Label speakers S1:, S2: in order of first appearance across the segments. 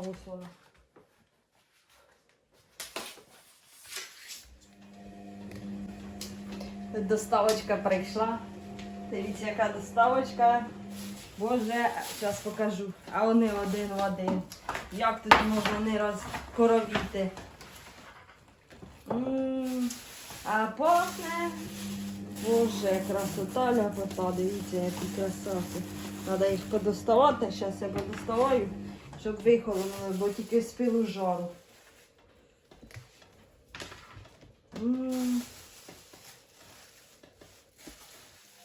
S1: Вона. Доставочка прийшла. Дивіться, яка доставочка. Боже, зараз покажу. А вони один в один. Як тут можна не розкоровіти? А пахне. Боже, красота ляпота, дивіться, які красавці. Треба їх подоставати. Зараз я подоставаю, щоб вихолонули, бо тільки з пилу жару.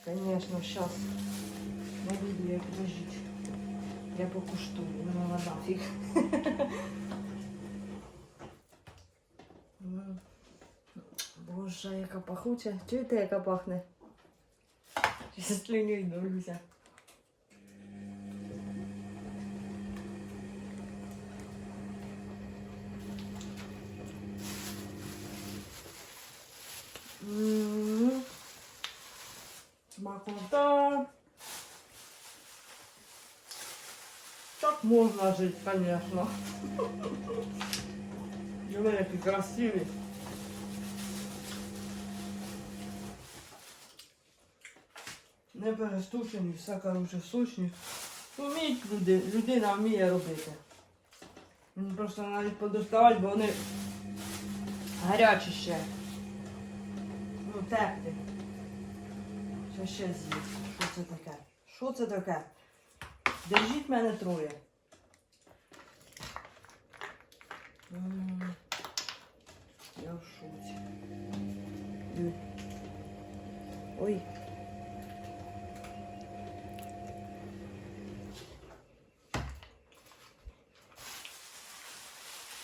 S1: Конечно, сейчас не буду як лежить. Я покуштую, ну нафіг. М. Боже, яка пахуча. Чуєте, яка пахне? Слюню йдуся. Смакота. Так можна жити, звісно. Вони які красиві. Не перестушені, все коротше сушні. Вміють люди, людина вміє робити. Просто навіть подоставати, бо вони гарячі ще. Ну, теплі. Що ще з'їсть? Що це таке? Що це таке? Держіть мене троє. Я в шоці. Ой.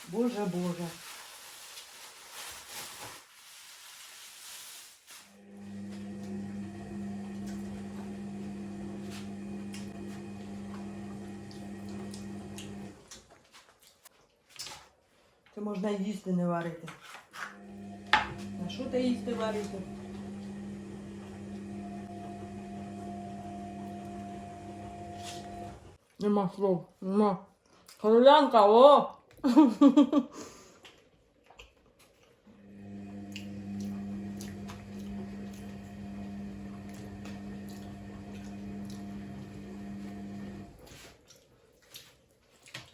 S1: Боже, Боже. Можна їсти не варити. А що ти їсти варити? Нема слов, нема. Королянка, о!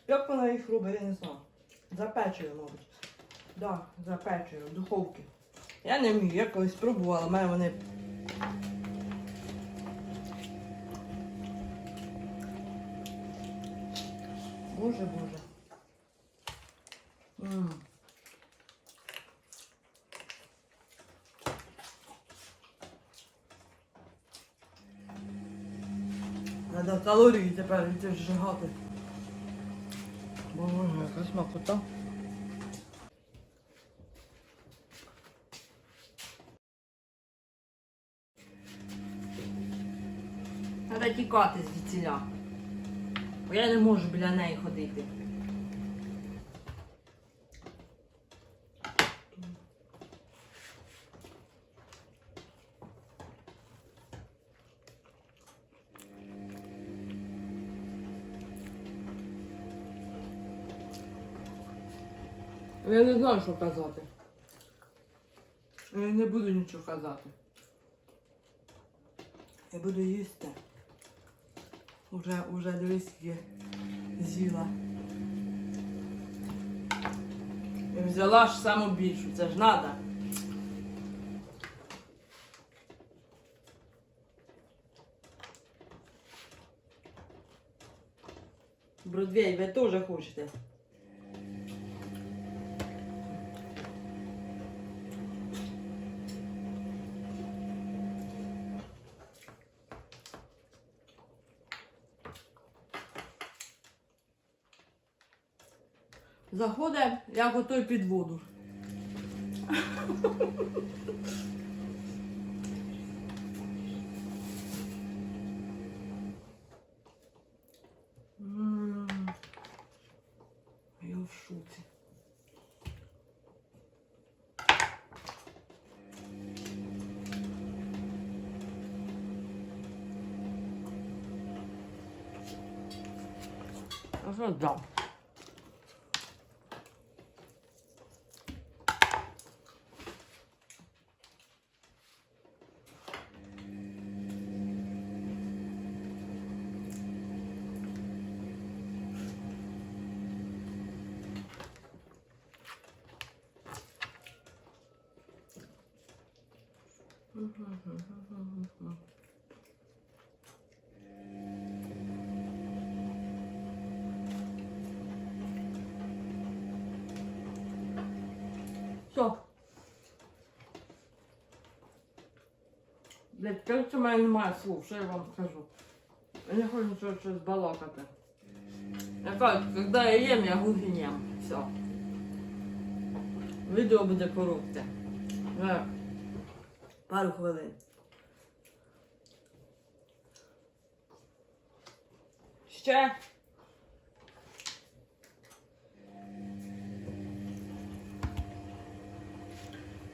S1: Як вона їх робить, я не знаю. Запечує, мабуть. Да, запечує в духовці. Я не вмію, я колись пробувала, в вони. Боже, боже. М. Треба калорії тепер йти зжигати. Боже, яка смакота. Треба тікати звідсіля. Бо я не можу біля неї ходити. Я не знаю, що казати. Я не буду нічого казати. Я буду їсти. Уже, уже дивись, скільки з'їла. Я взяла ж саму більшу, це ж надо. Бродвей, ви теж хочете. Заходить, як отой під воду. Я в шоці. А Все. Блять, кажется, мене немає слов, що я вам скажу. Я не хочу нічого щось балакати. Я кажу, коли я їм, я гугіням. Все. Відео буде коротке. Е, Пару хвилин. Ще.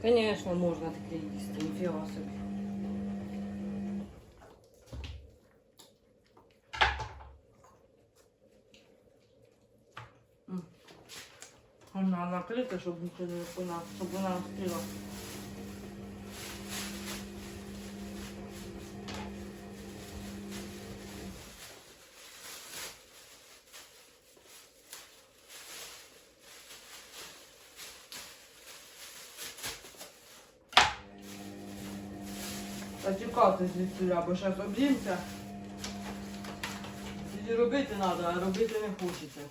S1: Конечно, можна таке їсти, ніфіга собі. Вона накрита, щоб нічого не вона, щоб вона остила. Зачекати звідси, бо зараз об'їмся. Тоді робити треба, а робити не хочеться.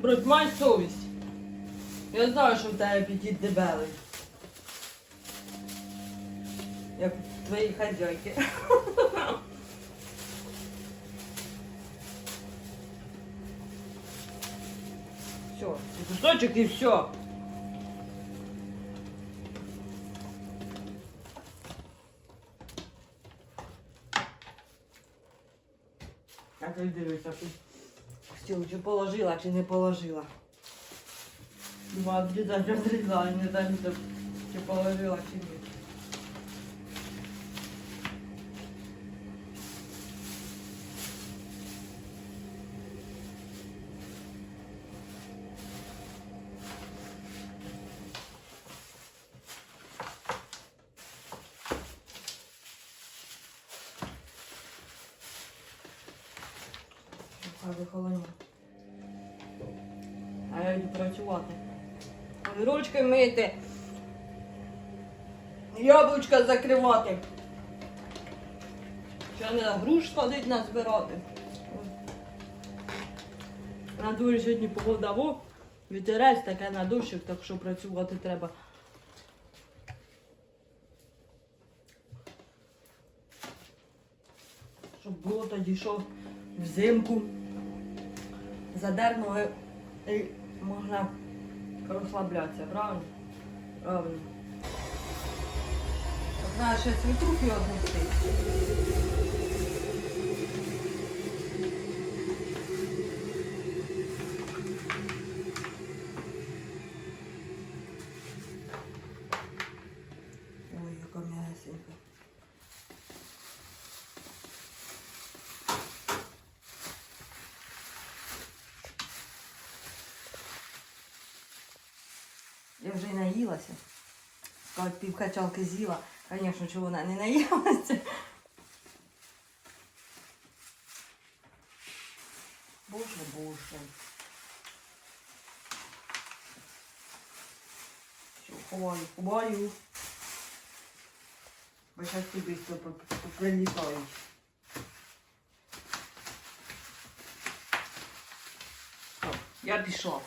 S1: Брат, май совість. Я знаю, що в тебе апетит дебелий. Як у твоїй хазяйки. Все, кусочек и все. Так і дивися, тут стіл чи положила, чи не положила. Думаю, відрізати розрізала, не знаю, чи положила, чи ні. Хай вихолоні. А я йду працювати. Ручки мити. Яблучка закривати. Ще не груш сходить назбирати. На дворі сьогодні погода во, вітерець таке на дощик, так що працювати треба. Щоб було тоді що взимку задернули і можна розслаблятися, правильно? Правильно. Так, Треба ще цвітухи однести. Ой, яка м'ясенька. Я вже й наїлася. Кажуть, пів качалки з'їла. Звісно, чого вона не наїлася. Боже, боже. Що, ховаю, ховаю. Бо зараз тобі прилітають. Я пішла.